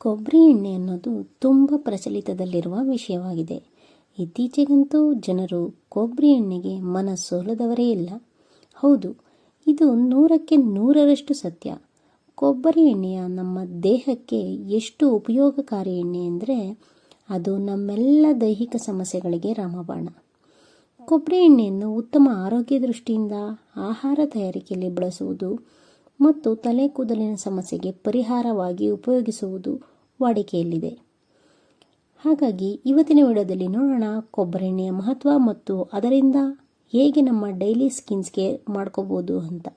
ಕೊಬ್ಬರಿ ಎಣ್ಣೆ ಅನ್ನೋದು ತುಂಬ ಪ್ರಚಲಿತದಲ್ಲಿರುವ ವಿಷಯವಾಗಿದೆ. ಇತ್ತೀಚೆಗಂತೂ ಜನರು ಕೊಬ್ಬರಿ ಎಣ್ಣೆಗೆ ಮನಸೋಲದವರೇ ಇಲ್ಲ. ಹೌದು, ಇದು ನೂರಕ್ಕೆ ನೂರರಷ್ಟು ಸತ್ಯ. ಕೊಬ್ಬರಿ ಎಣ್ಣೆಯ ನಮ್ಮ ದೇಹಕ್ಕೆ ಎಷ್ಟು ಉಪಯೋಗಕಾರಿ ಎಣ್ಣೆ ಅಂದರೆ ಅದು ನಮ್ಮೆಲ್ಲ ದೈಹಿಕ ಸಮಸ್ಯೆಗಳಿಗೆ ರಾಮಬಾಣ. ಕೊಬ್ಬರಿ ಎಣ್ಣೆಯನ್ನು ಉತ್ತಮ ಆರೋಗ್ಯ ದೃಷ್ಟಿಯಿಂದ ಆಹಾರ ತಯಾರಿಕೆಯಲ್ಲಿ ಬಳಸುವುದು ಮತ್ತು ತಲೆ ಕೂದಲಿನ ಸಮಸ್ಯೆಗೆ ಪರಿಹಾರವಾಗಿ ಉಪಯೋಗಿಸುವುದು ವಾಡಿಕೆಯಲ್ಲಿದೆ. ಹಾಗಾಗಿ ಇವತ್ತಿನ ವಿಡಿಯೋದಲ್ಲಿ ನೋಡೋಣ ಕೊಬ್ಬರಿ ಎಣ್ಣೆಯ ಮಹತ್ವ ಮತ್ತು ಅದರಿಂದ ಹೇಗೆ ನಮ್ಮ ಡೈಲಿ ಕೇರ್ ಮಾಡ್ಕೋಬೋದು ಅಂತ.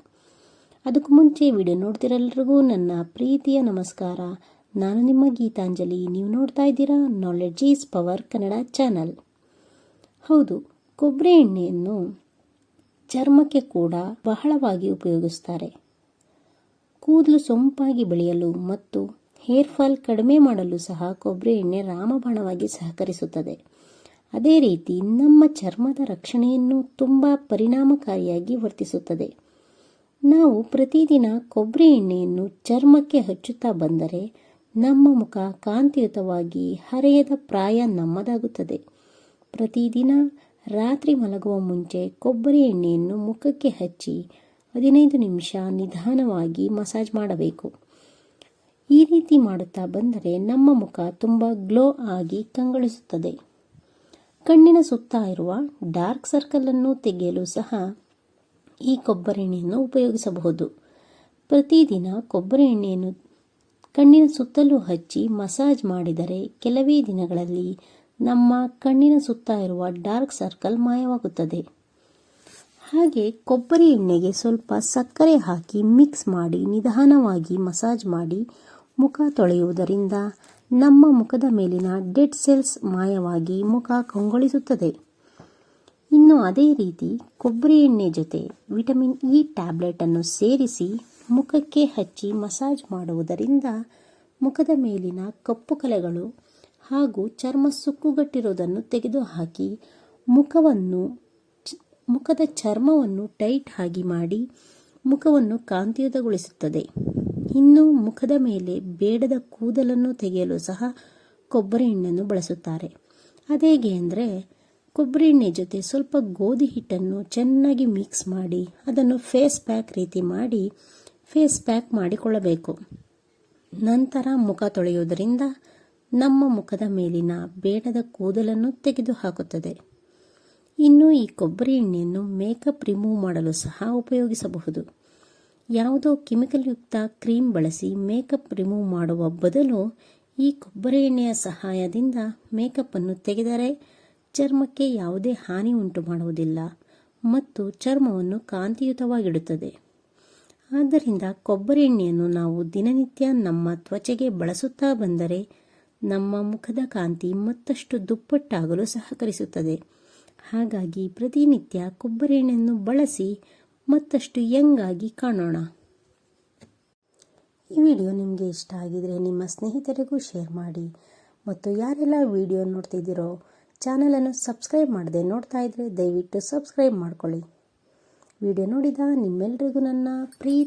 ಅದಕ್ಕೂ ಮುಂಚೆ ವಿಡಿಯೋ ನೋಡ್ತಿರೋಲ್ರಿಗೂ ನನ್ನ ಪ್ರೀತಿಯ ನಮಸ್ಕಾರ. ನಾನು ನಿಮ್ಮ ಗೀತಾಂಜಲಿ. ನೀವು ನೋಡ್ತಾ ಇದ್ದೀರಾ knowledge is power Kannada channel. ಹೌದು, ಕೊಬ್ಬರಿ ಎಣ್ಣೆಯನ್ನು ಚರ್ಮಕ್ಕೆ ಕೂಡ ಬಹಳವಾಗಿ ಉಪಯೋಗಿಸ್ತಾರೆ. ಕೂದಲು ಸೊಂಪಾಗಿ ಬೆಳೆಯಲು ಮತ್ತು ಹೇರ್ ಫಾಲ್ ಕಡಿಮೆ ಮಾಡಲು ಸಹ ಕೊಬ್ಬರಿ ಎಣ್ಣೆ ರಾಮಬಾಣವಾಗಿ ಸಹಕರಿಸುತ್ತದೆ. ಅದೇ ರೀತಿ ನಮ್ಮ ಚರ್ಮದ ರಕ್ಷಣೆಯನ್ನು ತುಂಬ ಪರಿಣಾಮಕಾರಿಯಾಗಿ ವರ್ತಿಸುತ್ತದೆ. ನಾವು ಪ್ರತಿದಿನ ಕೊಬ್ಬರಿ ಎಣ್ಣೆಯನ್ನು ಚರ್ಮಕ್ಕೆ ಹಚ್ಚುತ್ತಾ ಬಂದರೆ ನಮ್ಮ ಮುಖ ಕಾಂತಿಯುತವಾಗಿ ಹರೆಯದ ಪ್ರಾಯ ನಮ್ಮದಾಗುತ್ತದೆ. ಪ್ರತಿದಿನ ರಾತ್ರಿ ಮಲಗುವ ಮುಂಚೆ ಕೊಬ್ಬರಿ ಎಣ್ಣೆಯನ್ನು ಮುಖಕ್ಕೆ ಹಚ್ಚಿ ಹದಿನೈದು ನಿಮಿಷ ನಿಧಾನವಾಗಿ ಮಸಾಜ್ ಮಾಡಬೇಕು. ಈ ರೀತಿ ಮಾಡುತ್ತಾ ಬಂದರೆ ನಮ್ಮ ಮುಖ ತುಂಬ ಗ್ಲೋ ಆಗಿ ಕಂಗೊಳಿಸುತ್ತದೆ. ಕಣ್ಣಿನ ಸುತ್ತ ಇರುವ ಡಾರ್ಕ್ ಸರ್ಕಲನ್ನು ತೆಗೆಯಲು ಸಹ ಈ ಕೊಬ್ಬರಿ ಎಣ್ಣೆಯನ್ನು ಉಪಯೋಗಿಸಬಹುದು. ಪ್ರತಿದಿನ ಕೊಬ್ಬರಿ ಎಣ್ಣೆಯನ್ನು ಕಣ್ಣಿನ ಸುತ್ತಲೂ ಹಚ್ಚಿ ಮಸಾಜ್ ಮಾಡಿದರೆ ಕೆಲವೇ ದಿನಗಳಲ್ಲಿ ನಮ್ಮ ಕಣ್ಣಿನ ಸುತ್ತ ಇರುವ ಡಾರ್ಕ್ ಸರ್ಕಲ್ ಮಾಯವಾಗುತ್ತದೆ. ಹಾಗೆ ಕೊಬ್ಬರಿ ಎಣ್ಣೆಗೆ ಸ್ವಲ್ಪ ಸಕ್ಕರೆ ಹಾಕಿ ಮಿಕ್ಸ್ ಮಾಡಿ, ನಿಧಾನವಾಗಿ ಮಸಾಜ್ ಮಾಡಿ ಮುಖ ತೊಳೆಯುವುದರಿಂದ ನಮ್ಮ ಮುಖದ ಮೇಲಿನ ಡೆಡ್ ಸೆಲ್ಸ್ ಮಾಯವಾಗಿ ಮುಖ ಕಂಗೊಳಿಸುತ್ತದೆ. ಇನ್ನು ಅದೇ ರೀತಿ ಕೊಬ್ಬರಿ ಎಣ್ಣೆ ಜೊತೆ ವಿಟಮಿನ್ ಇ ಟ್ಯಾಬ್ಲೆಟ್ ಅನ್ನು ಸೇರಿಸಿ ಮುಖಕ್ಕೆ ಹಚ್ಚಿ ಮಸಾಜ್ ಮಾಡುವುದರಿಂದ ಮುಖದ ಮೇಲಿನ ಕಪ್ಪು ಕಲೆಗಳು ಹಾಗೂ ಚರ್ಮ ಸುಕ್ಕುಗಟ್ಟಿರುವುದನ್ನು ತೆಗೆದುಹಾಕಿ ಮುಖವನ್ನು ಮುಖದ ಚರ್ಮವನ್ನು ಟೈಟ್ ಆಗಿ ಮಾಡಿ ಮುಖವನ್ನು ಕಾಂತಿಯುತಗೊಳಿಸುತ್ತದೆ. ಇನ್ನು ಮುಖದ ಮೇಲೆ ಬೇಡದ ಕೂದಲನ್ನು ತೆಗೆಯಲು ಸಹ ಕೊಬ್ಬರಿ ಎಣ್ಣೆಯನ್ನು ಬಳಸುತ್ತಾರೆ. ಅದೇಗೆ ಅಂದರೆ, ಕೊಬ್ಬರಿ ಎಣ್ಣೆ ಜೊತೆ ಸ್ವಲ್ಪ ಗೋಧಿ ಹಿಟ್ಟನ್ನು ಚೆನ್ನಾಗಿ ಮಿಕ್ಸ್ ಮಾಡಿ, ಅದನ್ನು ಫೇಸ್ ಪ್ಯಾಕ್ ರೀತಿ ಮಾಡಿ ಫೇಸ್ ಪ್ಯಾಕ್ ಮಾಡಿಕೊಳ್ಳಬೇಕು. ನಂತರ ಮುಖ ತೊಳೆಯುವುದರಿಂದ ನಮ್ಮ ಮುಖದ ಮೇಲಿನ ಬೇಡದ ಕೂದಲನ್ನು ತೆಗೆದುಹಾಕುತ್ತದೆ. ಇನ್ನು ಈ ಕೊಬ್ಬರಿ ಎಣ್ಣೆಯನ್ನು ಮೇಕಪ್ ರಿಮೂವ್ ಮಾಡಲು ಸಹ ಉಪಯೋಗಿಸಬಹುದು. ಯಾವುದೋ ಕೆಮಿಕಲ್ ಯುಕ್ತ ಕ್ರೀಮ್ ಬಳಸಿ ಮೇಕಪ್ ರಿಮೂವ್ ಮಾಡುವ ಬದಲು ಈ ಕೊಬ್ಬರಿ ಎಣ್ಣೆಯ ಸಹಾಯದಿಂದ ಮೇಕಪ್ಪನ್ನು ತೆಗೆದರೆ ಚರ್ಮಕ್ಕೆ ಯಾವುದೇ ಹಾನಿ ಉಂಟು ಮಾಡುವುದಿಲ್ಲ ಮತ್ತು ಚರ್ಮವನ್ನು ಕಾಂತಿಯುತವಾಗಿಡುತ್ತದೆ. ಆದ್ದರಿಂದ ಕೊಬ್ಬರಿ ಎಣ್ಣೆಯನ್ನು ನಾವು ದಿನನಿತ್ಯ ನಮ್ಮ ತ್ವಚೆಗೆ ಬಳಸುತ್ತಾ ಬಂದರೆ ನಮ್ಮ ಮುಖದ ಕಾಂತಿ ಮತ್ತಷ್ಟು ದುಪ್ಪಟ್ಟಾಗಲು ಸಹಕರಿಸುತ್ತದೆ. ಹಾಗಾಗಿ ಪ್ರತಿನಿತ್ಯ ಕೊಬ್ಬರಿ ಎಣ್ಣೆಯನ್ನು ಬಳಸಿ ಮತ್ತಷ್ಟು ಯಂಗಾಗಿ ಕಾಣೋಣ. ಈ ವಿಡಿಯೋ ನಿಮಗೆ ಇಷ್ಟ ಆಗಿದರೆ ನಿಮ್ಮ ಸ್ನೇಹಿತರಿಗೂ ಶೇರ್ ಮಾಡಿ. ಮತ್ತು ಯಾರೆಲ್ಲ ವಿಡಿಯೋ ನೋಡ್ತಿದ್ದೀರೋ, ಚಾನಲನ್ನು ಸಬ್ಸ್ಕ್ರೈಬ್ ಮಾಡದೆ ನೋಡ್ತಾ ಇದ್ದರೆ ದಯವಿಟ್ಟು ಸಬ್ಸ್ಕ್ರೈಬ್ ಮಾಡ್ಕೊಳ್ಳಿ. ವಿಡಿಯೋ ನೋಡಿದ ನಿಮ್ಮೆಲ್ಲರಿಗೂ ನನ್ನ ಪ್ರೀತಿ.